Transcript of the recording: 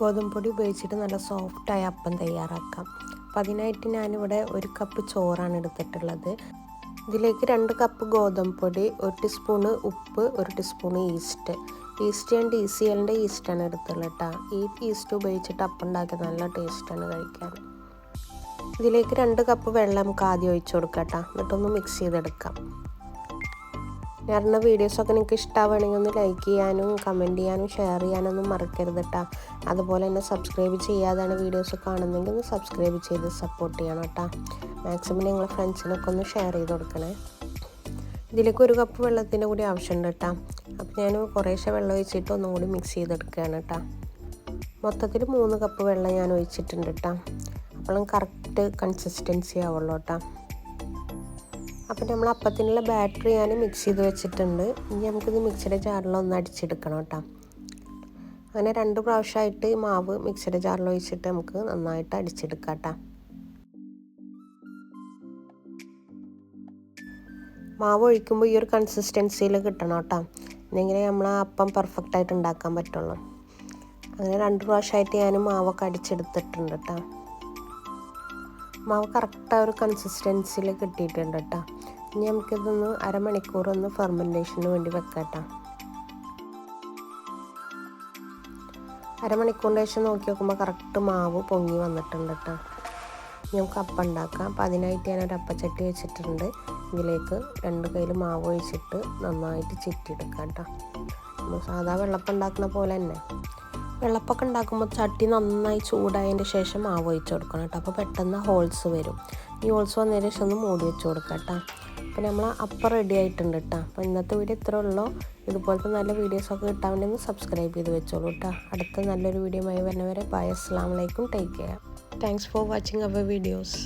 ഗോതമ്പ് പൊടി ഉപയോഗിച്ചിട്ട് നല്ല സോഫ്റ്റായ അപ്പം തയ്യാറാക്കാം. അപ്പം അതിനായിട്ട് ഞാനിവിടെ ഒരു കപ്പ് ചോറാണ് എടുത്തിട്ടുള്ളത്. ഇതിലേക്ക് രണ്ട് കപ്പ് ഗോതമ്പ് പൊടി ഒരു ടീസ്പൂണ് ഉപ്പ് ഒരു ടീസ്പൂണ് ഈസ്റ്റ് ഈസ്റ്റ് ഞാൻ ഡി സി എല്ലിന്റെ ഈസ്റ്റാണ് എടുത്തുള്ളത് കേട്ടോ ഈ ഈസ്റ്റ് ഉപയോഗിച്ചിട്ട് അപ്പം ഉണ്ടാക്കി നല്ല ടേസ്റ്റാണ് കഴിക്കാൻ. ഇതിലേക്ക് രണ്ട് കപ്പ് വെള്ളം നമുക്ക് ആദ്യം ഒഴിച്ചു കൊടുക്കാം കേട്ടോ എന്നിട്ടൊന്ന് മിക്സ് ചെയ്തെടുക്കാം. ഞാറുന്ന വീഡിയോസൊക്കെ നിങ്ങൾക്ക് ഇഷ്ടമാവുകയാണെങ്കിൽ ഒന്ന് ലൈക്ക് ചെയ്യാനും കമന്റ് ചെയ്യാനും ഷെയർ ചെയ്യാനൊന്നും മറക്കരുത് കേട്ടോ അതുപോലെ തന്നെ സബ്സ്ക്രൈബ് ചെയ്യാതാണ് വീഡിയോസ് കാണുന്നെങ്കിൽ ഒന്ന് സബ്സ്ക്രൈബ് ചെയ്ത് സപ്പോർട്ട് ചെയ്യണം കേട്ടോ മാക്സിമം നിങ്ങളെ ഫ്രണ്ട്സിനൊക്കെ ഒന്ന് ഷെയർ ചെയ്ത് കൊടുക്കണേ. ഇതിലേക്ക് ഒരു കപ്പ് വെള്ളത്തിന്റെ കൂടി ആവശ്യമുണ്ട് കേട്ടോ അപ്പോൾ ഞാൻ കുറേശ്ശെ വെള്ളം ഒഴിച്ചിട്ട് ഒന്നും കൂടി മിക്സ് ചെയ്തെടുക്കുകയാണ് കേട്ടോ മൊത്തത്തിൽ മൂന്ന് കപ്പ് വെള്ളം ഞാൻ ഒഴിച്ചിട്ടുണ്ട് കേട്ടോ അപ്പോഴും കറക്റ്റ് കൺസിസ്റ്റൻസി ആവുള്ളൂ കേട്ടോ അപ്പോൾ നമ്മൾ അപ്പത്തിനുള്ള ബാറ്ററി ഞാൻ മിക്സ് ചെയ്ത് വെച്ചിട്ടുണ്ട്. ഇനി നമുക്കിത് മിക്സിയുടെ ജാറിൽ ഒന്ന് അടിച്ചെടുക്കണം കേട്ടോ. അങ്ങനെ രണ്ട് പ്രാവശ്യമായിട്ട് ഈ മാവ് മിക്സിയുടെ ജാറിൽ ഒഴിച്ചിട്ട് നമുക്ക് നന്നായിട്ട് അടിച്ചെടുക്കാം കേട്ടോ. മാവ് ഒഴിക്കുമ്പോൾ ഈ ഒരു കൺസിസ്റ്റൻസിയിൽ കിട്ടണം കേട്ടോ. എന്നെങ്കിലേ നമ്മൾ ആ അപ്പം പെർഫെക്റ്റായിട്ട് ഉണ്ടാക്കാൻ പറ്റുള്ളൂ. അങ്ങനെ രണ്ട് പ്രാവശ്യമായിട്ട് ഞാൻ മാവൊക്കെ അടിച്ചെടുത്തിട്ടുണ്ട് കേട്ടോ. മാവ് കറക്റ്റ് ആ ഒരു കൺസിസ്റ്റൻസിയിൽ കിട്ടിയിട്ടുണ്ട് കേട്ടോ ഇനി നമുക്കിതൊന്ന് അരമണിക്കൂർ ഒന്ന് ഫെർമെന്റേഷന് വേണ്ടി വെക്കാം കേട്ടോ അരമണിക്കൂറിന്റെ ശേഷം നോക്കി നോക്കുമ്പോൾ കറക്റ്റ് മാവ് പൊങ്ങി വന്നിട്ടുണ്ട് കേട്ടോ നമുക്ക് അപ്പം ഉണ്ടാക്കാം. അപ്പം അതിനായിട്ട് ഞാനൊരു അപ്പച്ചട്ടി വെച്ചിട്ടുണ്ട്. ഇതിലേക്ക് രണ്ട് കയ്യിൽ മാവ് ഒഴിച്ചിട്ട് നന്നായിട്ട് ചിറ്റിയെടുക്കാം കേട്ടോ സാധാ വെള്ളപ്പം ഉണ്ടാക്കുന്ന പോലെ തന്നെ. വെള്ളപ്പൊക്കെ ഉണ്ടാക്കുമ്പോൾ ചട്ടി നന്നായി ചൂടായതിന്റെ ശേഷം മാവ് ഒഴിച്ച് കൊടുക്കണം കേട്ടോ. അപ്പോൾ പെട്ടെന്ന് ഹോൾസ് വരും. ഈ ഹോൾസ് വന്നതിന് ശേഷം ഒന്ന് മൂടി വെച്ച് കൊടുക്കാം കേട്ടോ. അപ്പോൾ നമ്മൾ അപ്പം റെഡി ആയിട്ടുണ്ട് കേട്ടോ. അപ്പോൾ ഇന്നത്തെ വീഡിയോ ഇത്രേ ഉള്ളൂ. ഇതുപോലത്തെ നല്ല വീഡിയോസൊക്കെ കിട്ടാൻ വേണ്ടി ഒന്ന് സബ്സ്ക്രൈബ് ചെയ്ത് വെച്ചോളൂ കേട്ടോ. അടുത്ത നല്ലൊരു വീഡിയോ ആയി വരുന്നവരെ. ബൈ. അസ്സാം വലൈക്കും take care thanks for watching our videos